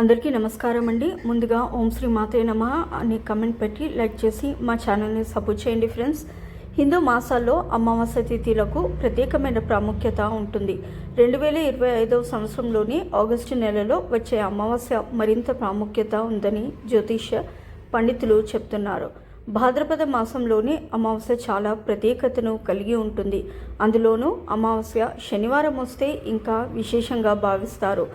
అందరికీ నమస్కారం అండి. ముందుగా ఓం శ్రీ మాతే నమ అని కమెంట్ పెట్టి లైక్ చేసి మా ఛానల్ని సపోర్ట్ చేయండి ఫ్రెండ్స్ హిందూ మాసాల్లో అమావాస్య తిథిలకు ప్రత్యేకమైన ప్రాముఖ్యత ఉంటుంది. రెండు వేల ఇరవై ఐదవ సంవత్సరంలోని ఆగస్టు నెలలో వచ్చే అమావాస్య మరింత ప్రాముఖ్యత ఉందని జ్యోతిష పండితులు చెప్తున్నారు. భాద్రపద మాసంలోనే అమావాస్య చాలా ప్రత్యేకతను కలిగి ఉంటుంది. అందులోనూ అమావాస్య శనివారం వస్తే ఇంకా విశేషంగా భావిస్తారు.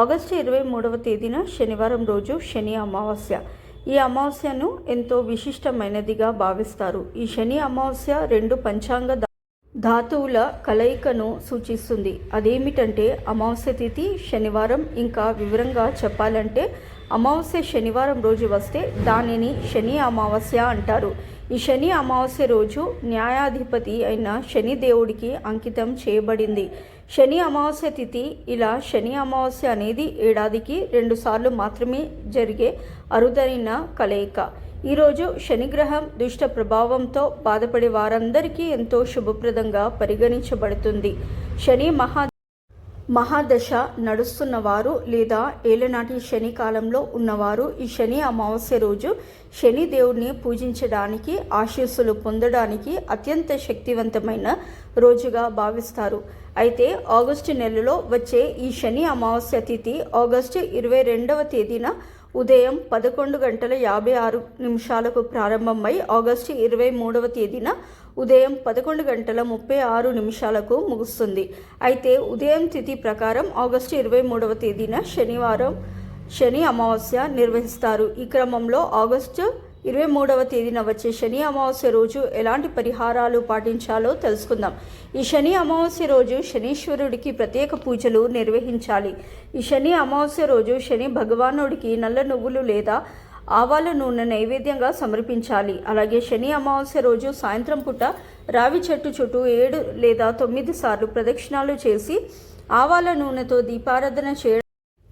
ఆగస్టు ఇరవై మూడవ తేదీన శనివారం రోజు శని అమావాస్య. ఈ అమావాస్యను ఎంతో విశిష్టమైనదిగా భావిస్తారు. ఈ శని అమావాస్య రెండు పంచాంగ ధాతువుల కలయికను సూచిస్తుంది. అదేమిటంటే అమావాస్య తిథి శనివారం. ఇంకా వివరంగా చెప్పాలంటే అమావాస్య శనివారం రోజు వస్తే దానిని శని అమావాస్య అంటారు. ఈ శని అమావాస్య రోజు న్యాయాధిపతి అయిన శని దేవుడికి అంకితం చేయబడింది. శని అమావాస్య తిథి ఇలా శని అమావాస్య అనేది ఏడాదికి రెండుసార్లు మాత్రమే జరిగే అరుదైన కలయిక. ఈరోజు శనిగ్రహం దుష్ట ప్రభావంతో బాధపడే వారందరికీ ఎంతో శుభప్రదంగా పరిగణించబడుతుంది. శని మహా మహాదశ నడుస్తున్నవారు లేదా ఏలనాటి శని కాలంలో ఉన్నవారు ఈ శని అమావాస్య రోజు శని దేవుడిని పూజించడానికి ఆశీస్సులు పొందడానికి అత్యంత శక్తివంతమైన రోజుగా భావిస్తారు. అయితే ఆగస్టు నెలలో వచ్చే ఈ శని అమావాస్య తిథి ఆగస్టు ఇరవై రెండవ తేదీన ఉదయం పదకొండు గంటల యాభై ఆరు నిమిషాలకు ప్రారంభమై ఆగస్టు ఇరవై మూడవ తేదీన ఉదయం పదకొండు గంటల ముప్పై ఆరు నిమిషాలకు ముగుస్తుంది. అయితే ఉదయం తిథి ప్రకారం ఆగస్టు ఇరవై మూడవ తేదీన శనివారం శని అమావాస్య నిర్వహిస్తారు. ఈ క్రమంలో ఆగస్టు ఇరవై మూడవ తేదీన వచ్చే శని అమావాస్య రోజు ఎలాంటి పరిహారాలు పాటించాలో తెలుసుకుందాం. ఈ శని అమావాస్య రోజు శనీశ్వరుడికి ప్రత్యేక పూజలు నిర్వహించాలి. ఈ శని అమావాస్య రోజు శని భగవానుడికి నల్ల నువ్వులు లేదా ఆవాల నూనె నైవేద్యంగా సమర్పించాలి. అలాగే శని అమావాస్య రోజు సాయంత్రం పూట రావి చెట్టు చుట్టూ ఏడు లేదా తొమ్మిది సార్లు ప్రదక్షిణాలు చేసి ఆవాల నూనెతో దీపారాధన చేయడం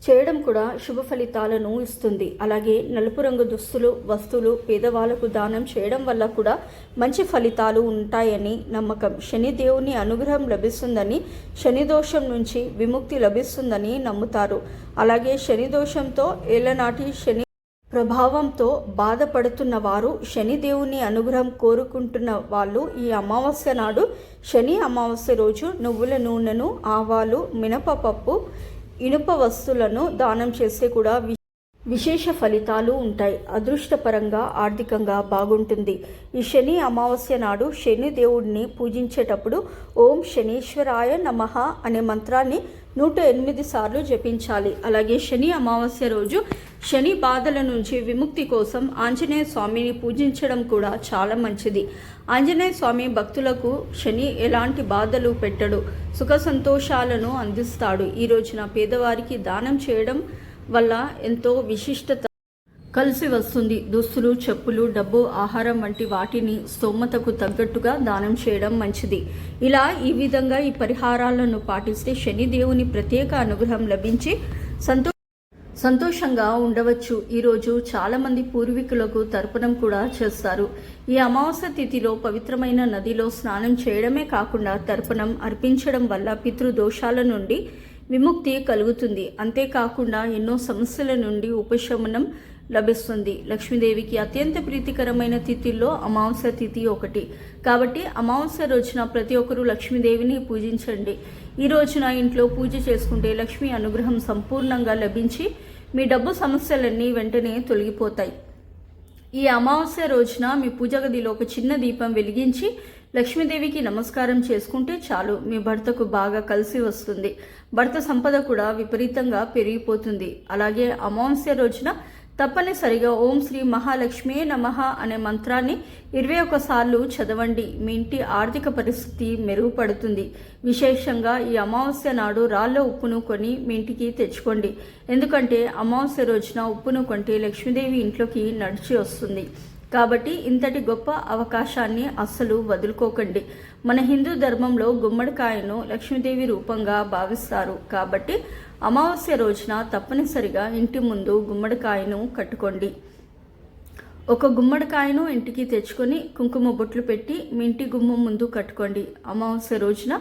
చేయడం కూడా శుభ ఫలితాలను ఇస్తుంది. అలాగే నలుపు రంగు దుస్తులు వస్తువులు పేదవాళ్ళకు దానం చేయడం వల్ల కూడా మంచి ఫలితాలు ఉంటాయని నమ్మకం. శని దేవుని అనుగ్రహం లభిస్తుందని శని దోషం నుంచి విముక్తి లభిస్తుందని నమ్ముతారు. అలాగే శని దోషంతో ఏళ్ళనాటి శని ప్రభావంతో బాధపడుతున్న వారు శనిదేవుని అనుగ్రహం కోరుకుంటున్న వాళ్ళు ఈ అమావాస్య నాడు. శని అమావాస్య రోజు నువ్వుల నూనెను ఆవాలు మినపపప్పు ఇనుప వస్తువులను దానం చేస్తే కూడా వి- విశేష ఫలితాలు ఉంటాయి. అదృష్టపరంగా ఆర్థికంగా బాగుంటుంది. ఈ శని అమావాస్య నాడు శని దేవుడిని పూజించేటప్పుడు ఓం శనీశ్వరాయ నమః అనే మంత్రాన్ని నూట ఎనిమిది సార్లు జపించాలి. అలాగే శని అమావాస్య రోజు శని బాధల నుంచి విముక్తి కోసం ఆంజనేయ స్వామిని పూజించడం కూడా చాలా మంచిది. ఆంజనేయ స్వామి భక్తులకు శని ఎలాంటి బాధలు పెట్టడు సుఖ సంతోషాలను అందిస్తాడు. ఈ రోజున పేదవారికి దానం చేయడం వల్ల ఎంతో విశిష్టత కలిసి వస్తుంది. దుస్తులు చెప్పులు డబ్బు ఆహారం వంటి వాటిని స్తోమతకు తగ్గట్టుగా దానం చేయడం మంచిది. ఇలా ఈ విధంగా ఈ పరిహారాలను పాటిస్తే శనిదేవుని ప్రత్యేక అనుగ్రహం లభించి సంతో సంతోషంగా ఉండవచ్చు. ఈరోజు చాలామంది పూర్వీకులకు తర్పణం కూడా చేస్తారు. ఈ అమావాస్య తిథిలో పవిత్రమైన నదిలో స్నానం చేయడమే కాకుండా తర్పణం అర్పించడం వల్ల పితృదోషాల నుండి విముక్తి కలుగుతుంది. అంతేకాకుండా ఎన్నో సమస్యల నుండి ఉపశమనం లభిస్తుంది. లక్ష్మీదేవికి అత్యంత ప్రీతికరమైన తిథిల్లో అమావాస్య తిథి ఒకటి. కాబట్టి అమావాస్య రోజున ప్రతి ఒక్కరూ లక్ష్మీదేవిని పూజించండి. ఈ రోజున ఇంట్లో పూజ చేసుకుంటే లక్ష్మీ అనుగ్రహం సంపూర్ణంగా లభించి మీ డబ్బు సమస్యలన్నీ వెంటనే తొలగిపోతాయి. ఈ అమావాస్య రోజున మీ పూజ గదిలో ఒక చిన్న దీపం వెలిగించి లక్ష్మీదేవికి నమస్కారం చేసుకుంటే చాలు మీ భర్తకు బాగా కలిసి వస్తుంది. భర్త సంపద కూడా విపరీతంగా పెరిగిపోతుంది. అలాగే అమావాస్య రోజున తప్పనిసరిగా ఓం శ్రీ మహాలక్ష్మి నమః అనే మంత్రాన్ని ఇరవై సార్లు చదవండి. మీ ఇంటి ఆర్థిక పరిస్థితి మెరుగుపడుతుంది. విశేషంగా ఈ అమావాస్య నాడు రాళ్ళ ఉప్పును కొని మీ ఇంటికి తెచ్చుకోండి. ఎందుకంటే అమావాస్య రోజున ఉప్పును కొంటే లక్ష్మీదేవి ఇంట్లోకి నడిచి వస్తుంది. కాబట్టి ఇంతటి గొప్ప అవకాశాన్ని అస్సలు వదులుకోకండి. మన హిందూ ధర్మంలో గుమ్మడికాయను లక్ష్మీదేవి రూపంగా భావిస్తారు. కాబట్టి అమావాస్య రోజున తప్పనిసరిగా ఇంటి ముందు గుమ్మడికాయను కట్టుకోండి. ఒక గుమ్మడికాయను ఇంటికి తెచ్చుకొని కుంకుమ బొట్లు పెట్టి మీ ఇంటి గుమ్మం ముందు కట్టుకోండి. అమావాస్య రోజున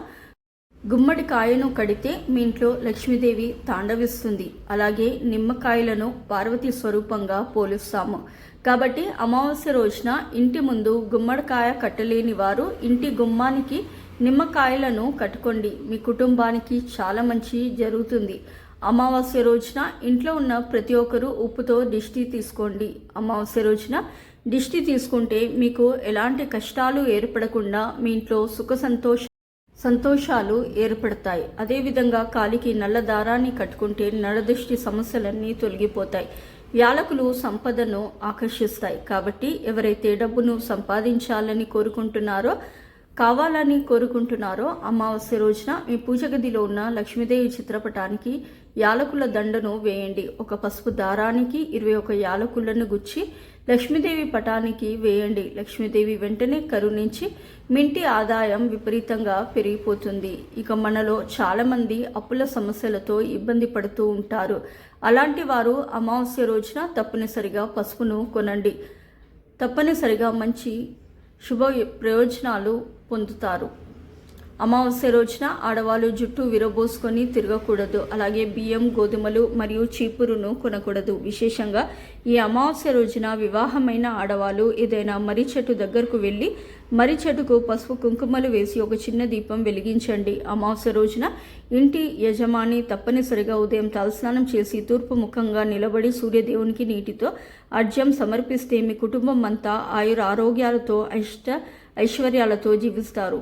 గుమ్మడికాయను కడితే మీ ఇంట్లో లక్ష్మీదేవి తాండవిస్తుంది. అలాగే నిమ్మకాయలను పార్వతి స్వరూపంగా పోలుస్తాము. కాబట్టి అమావాస్య రోజున ఇంటి ముందు గుమ్మడికాయ కట్టలేని వారు ఇంటి గుమ్మానికి నిమ్మకాయలను కట్టుకోండి. మీ కుటుంబానికి చాలా మంచి జరుగుతుంది. అమావాస్య రోజున ఇంట్లో ఉన్న ప్రతి ఒక్కరూ ఉప్పుతో దిష్టి తీసుకోండి. అమావాస్య రోజున దిష్టి తీసుకుంటే మీకు ఎలాంటి కష్టాలు ఏర్పడకుండా మీ ఇంట్లో సుఖ సంతోష సంతోషాలు ఏర్పడతాయి. అదేవిధంగా కాలికి నల్ల దారాన్ని కట్టుకుంటే నరదృష్టి సమస్యలన్నీ తొలగిపోతాయి. యాలకులు సంపదను ఆకర్షిస్తాయి. కాబట్టి ఎవరైతే డబ్బును సంపాదించాలని కోరుకుంటున్నారో కావాలని కోరుకుంటున్నారో అమావాస్య రోజున మీ పూజ గదిలో ఉన్న లక్ష్మీదేవి చిత్రపటానికి యాలకుల దండను వేయండి. ఒక పసుపు దారానికి ఇరవై ఒక యాలకులను గుచ్చి లక్ష్మీదేవి పటానికి వేయండి. లక్ష్మీదేవి వెంటనే కరుణించి మింటి ఆదాయం విపరీతంగా పెరిగిపోతుంది. ఇక మనలో చాలామంది అప్పుల సమస్యలతో ఇబ్బంది పడుతూ ఉంటారు. అలాంటి వారు అమావాస్య రోజున తప్పనిసరిగా పసుపును కొనండి. తప్పనిసరిగా మంచి శుభ ప్రయోజనాలు పొందుతారు. అమావాస్య రోజున ఆడవాళ్ళు జుట్టు విరబోసుకొని తిరగకూడదు. అలాగే బియ్యం గోధుమలు మరియు చీపురును కొనకూడదు. విశేషంగా ఈ అమావాస్య రోజున వివాహమైన ఆడవాళ్ళు ఏదైనా మర్రి చెట్టు దగ్గరకు వెళ్ళి మర్రి చెట్టుకు పసుపు కుంకుమలు వేసి ఒక చిన్న దీపం వెలిగించండి. అమావాస్య రోజున ఇంటి యజమాని తప్పనిసరిగా ఉదయం తలస్నానం చేసి తూర్పు ముఖంగా నిలబడి సూర్యదేవునికి నీటితో అర్జం సమర్పిస్తే మీ కుటుంబం అంతా ఆయుర ఆరోగ్యాలతో ఐష్ట ఐశ్వర్యాలతో జీవిస్తారు.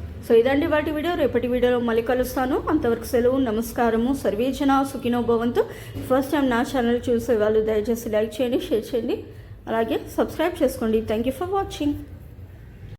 సో ఇదండి వాటి వీడియో. రేపటి వీడియోలో మళ్ళీ కలుస్తాను. అంతవరకు సెలవు నమస్కారము. సర్వేజన సుఖినో భవంతు. ఫస్ట్ టైం నా ఛానల్ చూసే వాళ్ళు దయచేసి లైక్ చేయండి షేర్ చేయండి. అలాగే సబ్స్క్రైబ్ చేసుకోండి. Thank you for watching